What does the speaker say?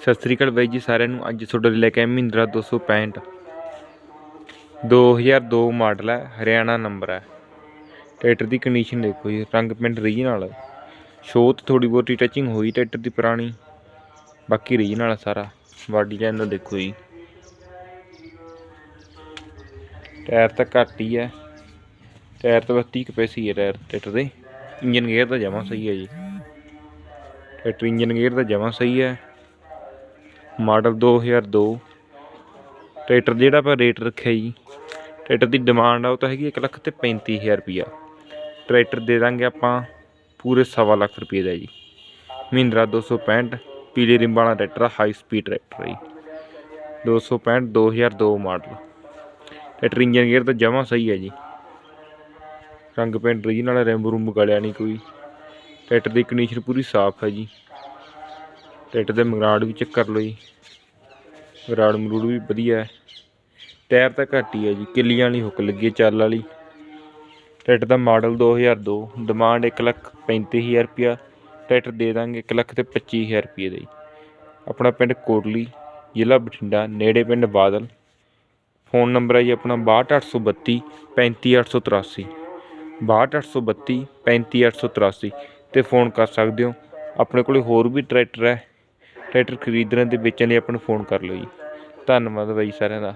ਸਤਿ ਸ੍ਰੀ ਅਕਾਲ ਬਾਈ ਜੀ ਸਾਰਿਆਂ ਨੂੰ। ਅੱਜ ਤੁਹਾਡੇ ਲਈ ਲੈ ਕੇ ਆਏ ਮਹਿੰਦਰਾ 265 2002 ਮਾਡਲ ਹੈ, ਹਰਿਆਣਾ ਨੰਬਰ ਹੈ। ਟਰੈਕਟਰ ਦੀ ਕੰਡੀਸ਼ਨ ਦੇਖੋ ਜੀ, ਰੰਗ ਪਿੰਡ ਰੀਜਨਲ ਸ਼ੋਅ ਤੇ ਥੋੜੀ ਬਹੁਤੀ ਟੱਚਿੰਗ ਹੋਈ ਟਰੈਕਟਰ ਦੀ ਪੁਰਾਣੀ। ਬਾਕੀ ਰੀਜਨਲ ਸਾਰਾ। ਬਾਡੀ ਲਾਈਨ ਦਾ ਦੇਖੋ ਜੀ। ਟਾਇਰ ਤਾਂ ਘੱਟ ਹੀ ਹੈ। ਟਾਇਰ ਤਾਂ ਬਸ 30 ਕਪੈਸੀ ਹੈ ਟਾਇਰ ਟਰੈਕਟਰ ਦੇ। ਇੰਜਨ ਗੇਅਰ ਤਾਂ ਜਮਾਂ ਸਹੀ ਹੈ ਜੀ। ਟਰੈਕਟਰ ਇੰਜਨ ਗੇਅਰ ਤਾਂ ਜਮਾਂ ਸਹੀ ਹੈ। ਮਾਡਲ 2002 ਟਰੈਕਟਰ ਜਿਹੜਾ ਆਪਾਂ ਰੇਟ ਰੱਖਿਆ ਜੀ, ਟਰੈਕਟਰ ਦੀ ਡਿਮਾਂਡ ਆ ਉਹ ਤਾਂ ਹੈਗੀ ਇੱਕ ਲੱਖ ਤੇ 35000 ਰੁਪਿਆ ਟਰੈਕਟਰ ਦੇ ਦਾਂਗੇ ਆਪਾਂ ਪੂਰੇ ਸਵਾ ਲੱਖ ਰੁਪਏ ਦਾ ਜੀ। ਮਹਿੰਦਰਾ 265 ਪੀਲੇ ਰਿੰਬਾਂ ਵਾਲਾ ਟਰੈਕਟਰ ਹਾਈ ਸਪੀਡ ਟਰੈਕਟਰ ਹੈ ਜੀ। 265 2002 ਮਾਡਲ। ਟਰੈਕਟਰ ਇੰਜਨ ਗੇਅਰ ਤਾਂ ਜਮਾਂ ਸਹੀ ਹੈ ਜੀ। ਰੰਗ ਪੈਂਟ ਰੀਜਨਲ ਰੈਂਬ ਰੂਮ ਗਲਿਆ ਨਹੀਂ ਕੋਈ। ਟਰੈਕਟਰ ਦੀ ਕੰਡੀਸ਼ਨ ਪੂਰੀ ਸਾਫ਼ ਹੈ ਜੀ। ਟਿੱਟ ਦੇ ਮਗਰਾੜ ਵੀ ਚੈੱਕ ਕਰ ਲਓ ਜੀ ਮਗਰਾੜ ਮਰੂੜ ਵੀ ਵਧੀਆ ਹੈ। ਟਾਇਰ ਤਾਂ ਘੱਟ ਹੀ ਹੈ ਜੀ, ਕਿੱਲੀਆਂ ਵਾਲੀ ਹੁੱਕ ਲੱਗੀ ਚੱਲ ਵਾਲੀ। ਟਿੱਟ ਦਾ ਮਾਡਲ 2002 ਡਿਮਾਂਡ 135000 ਰੁਪਿਆ ਟਰੈਕਟਰ ਦੇ ਦਾਂਗੇ 1 ਲੱਖ ਤੇ 25000 ਰੁਪਏ ਦਾ ਜੀ। ਆਪਣਾ ਪਿੰਡ ਕੋਟਲੀ, ਜ਼ਿਲ੍ਹਾ ਬਠਿੰਡਾ, ਨੇੜੇ ਪਿੰਡ ਬਾਦਲ। ਫੋਨ ਨੰਬਰ ਹੈ ਜੀ ਆਪਣਾ 62832 35883 62832 35883 ਤੇ ਫੋਨ ਕਰ ਸਕਦੇ ਹੋ। ਆਪਣੇ ਕੋਲੇ ਹੋਰ ਵੀ ਟਰੈਕਟਰ ਹੈ। ਟਰੈਕਟਰ ਖਰੀਦਣ ਤੇ ਵੇਚਣ ਲਈ ਆਪਾਂ ਨੂੰ ਫੋਨ ਕਰ ਲਓ ਜੀ। ਧੰਨਵਾਦ ਬਾਈ ਸਾਰਿਆਂ ਦਾ।